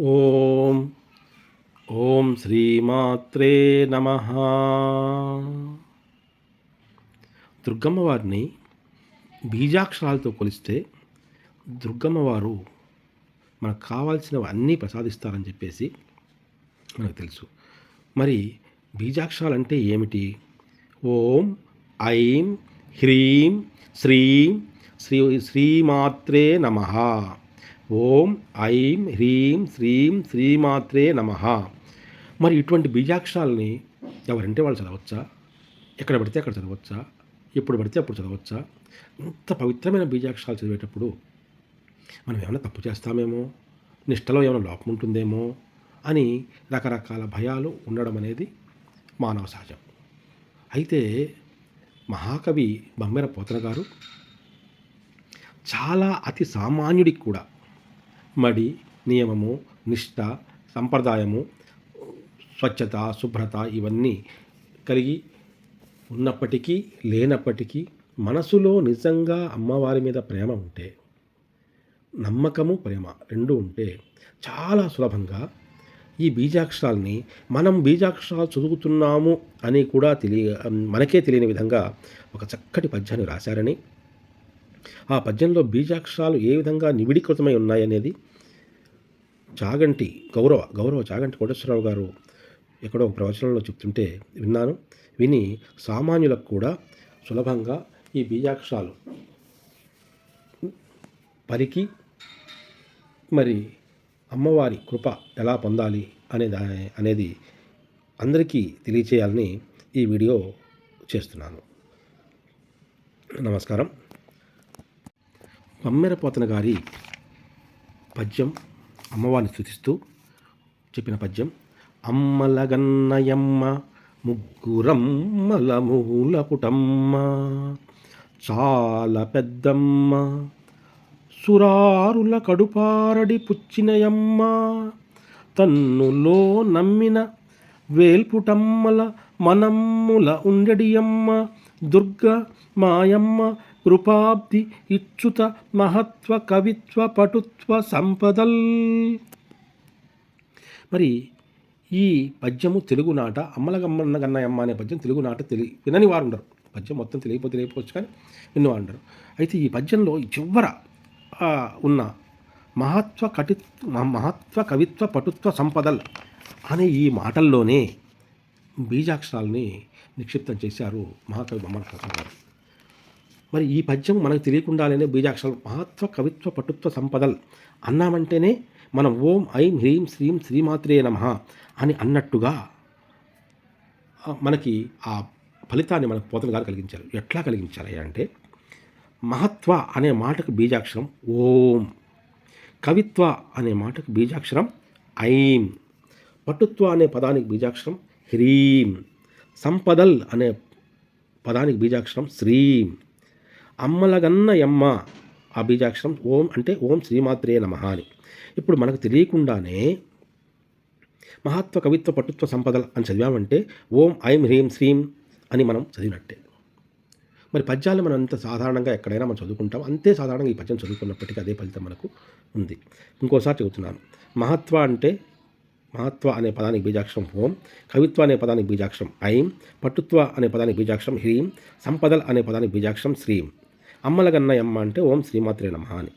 ఓం ఓం శ్రీమాత్రే నమ. దుర్గమ్మవారిని బీజాక్షరాలతో కొలిస్తే దుర్గమ్మవారు మనకు కావాల్సినవి అన్నీ ప్రసాదిస్తారని చెప్పేసి మనకు తెలుసు. మరి బీజాక్షరాలు అంటే ఏమిటి? ఓం ఐం హ్రీం శ్రీం శ్రీ శ్రీమాత్రే నమ. ఓం ఐం హ్రీం శ్రీం శ్రీమాత్రే నమ. మరి ఇటువంటి బీజాక్షరాలని ఎవరంటే వాళ్ళు చదవచ్చా? ఎక్కడ పడితే అక్కడ చదవచ్చా? ఎప్పుడు పడితే అప్పుడు చదవచ్చా? ఇంత పవిత్రమైన బీజాక్షరాలు చదివేటప్పుడు మనం ఏమైనా తప్పు చేస్తామేమో? నిష్టలో ఏమైనా లోపం ఉంటుందేమో? అని రకరకాల భయాలు ఉండడం అనేది మానవ సహజం. అయితే మహాకవి బమ్మెర పోతన గారు చాలా అతి సామాన్యుడికి కూడా మడి నియమము నిష్ట సంప్రదాయము స్వచ్ఛత శుభ్రత ఇవన్నీ కలిగి ఉన్నప్పటికీ లేనప్పటికీ మనసులో నిజంగా అమ్మవారి మీద ప్రేమ ఉంటే నమ్మకము ప్రేమ రెండు ఉంటే చాలా సులభంగా ఈ బీజాక్షరాల్ని మనం బీజాక్షరాలు చదువుతున్నాము అని కూడా తెలియ మనకే తెలియని విధంగా ఒక చక్కటి పద్యాన్ని రాశారని ఆ పద్యంలో బీజాక్షరాలు ఏ విధంగా నివిడీకృతమై ఉన్నాయనేది చాగంటి గౌరవ గౌరవ చాగంటి కోటేశ్వరరావు గారు ఎక్కడో ఒక ప్రవచనంలో చెప్తుంటే విన్నాను. విని సామాన్యులకు కూడా సులభంగా ఈ బీజాక్షరాలు పరికి మరి అమ్మవారి కృప ఎలా పొందాలి అనే దా అనేది అందరికీ తెలియచేయాలని ఈ వీడియో చేస్తున్నాను. నమస్కారం. పమ్మెరపోతన గారి పద్యం అమ్మవారిని స్థుతిస్తూ చెప్పిన పద్యం అమ్మలగన్నయమ్మ ముగ్గురమ్మల మూల పుటమ్మ చాలా పెద్దమ్మ సురారుల కడుపారడి పుచ్చినయమ్మ తన్నులో నమ్మిన వేల్పుటమ్మల మనమ్ముల ఉండడియమ్మ దుర్గ మాయమ్మ కృపాబ్ది ఇచ్చుత మహత్వ కవిత్వ పటుత్వ సంపదల్. మరి ఈ పద్యము తెలుగు నాట అమ్మలగమ్మన్న గన్నయమ్మ అనే పద్యం తెలుగు నాట తెలి వినని వారు ఉండరు పద్యం మొత్తం తెలియకపోతే తెలియకపోవచ్చు కానీ విన్నవారు ఉండరు అయితే ఈ పద్యంలో చివర ఉన్న మహత్వ కటి మహత్వ కవిత్వ పటుత్వ సంపదల్ అనే ఈ మాటల్లోనే బీజాక్షరాల్ని నిక్షిప్తం చేశారు మహాకవి బొమ్మల గారు. మరి ఈ పద్యం మనకు తెలియకుండానే బీజాక్షరం మహత్వ కవిత్వ పటుత్వ సంపదల్ అన్నామంటేనే మనం ఓం ఐం హ్రీం శ్రీం శ్రీమాత్రే నమ అని అన్నట్టుగా మనకి ఆ ఫలితాన్ని మనకు పోతన గారు కలిగించారు. ఎట్లా కలిగించాలి అంటే మహత్వ అనే మాటకు బీజాక్షరం ఓం కవిత్వ అనే మాటకు బీజాక్షరం ఐం పటుత్వ అనే పదానికి బీజాక్షరం హ్రీం సంపదల్ అనే పదానికి బీజాక్షరం శ్రీం. అమ్మలగన్న యమ్మ ఆ బీజాక్షరం ఓం అంటే ఓం శ్రీమాత్రే నమ అని. ఇప్పుడు మనకు తెలియకుండానే మహత్వ కవిత్వ పటుత్వ సంపదలు అని చదివామంటే ఓం ఐం హ్రీం శ్రీం అని మనం చదివినట్టే. మరి పద్యాలు మనం అంత సాధారణంగా ఎక్కడైనా మనం చదువుకుంటాం. అంతే సాధారణంగా ఈ పద్యం చదువుకున్నప్పటికీ అదే ఫలితం మనకు ఉంది. ఇంకోసారి చెబుతున్నాను. మహత్వ అంటే మహత్వ అనే పదానికి బీజాక్షరం ఓం కవిత్వ అనే పదానికి బీజాక్షరం ఐం పటుత్వ అనే పదానికి బీజాక్షరం హ్రీం సంపదల్ అనే పదానికి బీజాక్షరం శ్రీం. అమ్మలగన్నయమ్మ అంటే ఓం శ్రీమాత్రే నమ అని.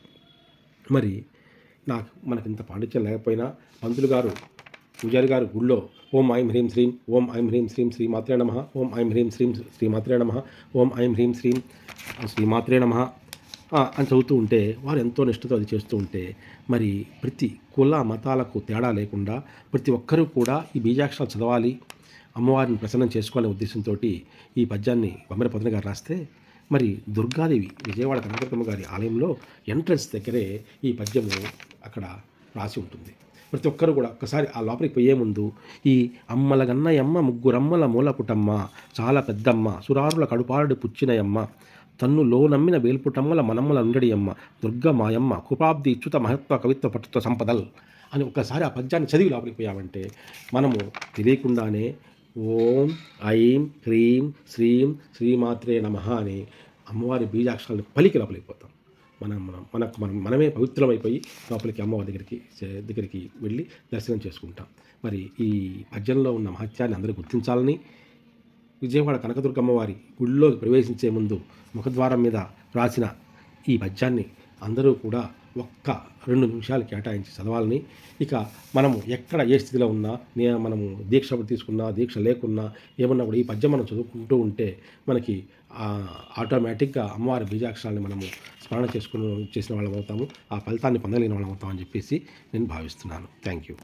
మరి నాకు మనకి ఇంత పాండిత్యం లేకపోయినా పంతులు గారు పూజారి గారు గుళ్ళో ఓం ఐం హ్రీం శ్రీం ఓం ఐం హ్రీం శ్రీం శ్రీమాత్రే నమ ఓం ఐం హ్రీం శ్రీం శ్రీమాత్రే నమ ఓం ఐం హ్రీం శ్రీం శ్రీమాత్రే నమ అని చదువుతూ ఉంటే వారు ఎంతో నిష్ఠతో అది చేస్తూ ఉంటే మరి ప్రతి కుల మతాలకు తేడా లేకుండా ప్రతి ఒక్కరూ కూడా ఈ బీజాక్షరాలు చదవాలి అమ్మవారిని ప్రసన్నం చేసుకోవాలనే ఉద్దేశంతో ఈ పద్యాన్ని బొమ్మర గారు రాస్తే మరి దుర్గాదేవి విజయవాడ కనకదుర్గమ్మ గారి ఆలయంలో ఎంట్రన్స్ దగ్గరే ఈ పద్యము అక్కడ రాసి ఉంటుంది. ప్రతి ఒక్కరు కూడా ఒక్కసారి ఆ లోపలికి పోయే ముందు ఈ అమ్మల గన్నయమ్మ ముగ్గురమ్మల మూలపుటమ్మ చాలా పెద్దమ్మ సురారుల కడుపారడి పుచ్చినయమ్మ తన్ను లో నమ్మిన వేల్పుటమ్మల మనమ్మల ఉండడి అమ్మ దుర్గ మాయమ్మ కృపాబ్ది ఇచ్చుత మహత్వ కవిత్వ పట్టుత్వ సంపదల్ అని ఒక్కసారి ఆ పద్యాన్ని చదివి లోపలికి పోయామంటే మనము తెలియకుండానే ఓం ఐం హ్రీం శ్రీం శ్రీమాత్రే నమ అని అమ్మవారి బీజాక్షరాలను పలికి లోపలికిపోతాం మనం మనం మనకు మనం మనమే పవిత్రమైపోయి లోపలికి అమ్మవారి దగ్గరికి దగ్గరికి వెళ్ళి దర్శనం చేసుకుంటాం. మరి ఈ పద్యంలో ఉన్న మహత్యాన్ని అందరూ గుర్తించాలని విజయవాడ కనకదుర్గ అమ్మవారి గుడిలో ప్రవేశించే ముందు ముఖద్వారం మీద రాసిన ఈ పద్యాన్ని అందరూ కూడా ఒక్క రెండు నిమిషాలు కేటాయించి చదవాలని. ఇక మనము ఎక్కడ ఏ స్థితిలో ఉన్నా నే మనము దీక్ష తీసుకున్నా దీక్ష లేకున్నా ఏమన్నా కూడా ఈ పద్యం మనం చదువుకుంటూ ఉంటే మనకి ఆటోమేటిక్గా అమ్మవారి బీజాక్షరాన్ని మనము స్మరణ చేసుకుని చేసిన వాళ్ళం అవుతాము. ఆ ఫలితాన్ని పొందలేని వాళ్ళం అవుతామని చెప్పేసి నేను భావిస్తున్నాను. Thank you.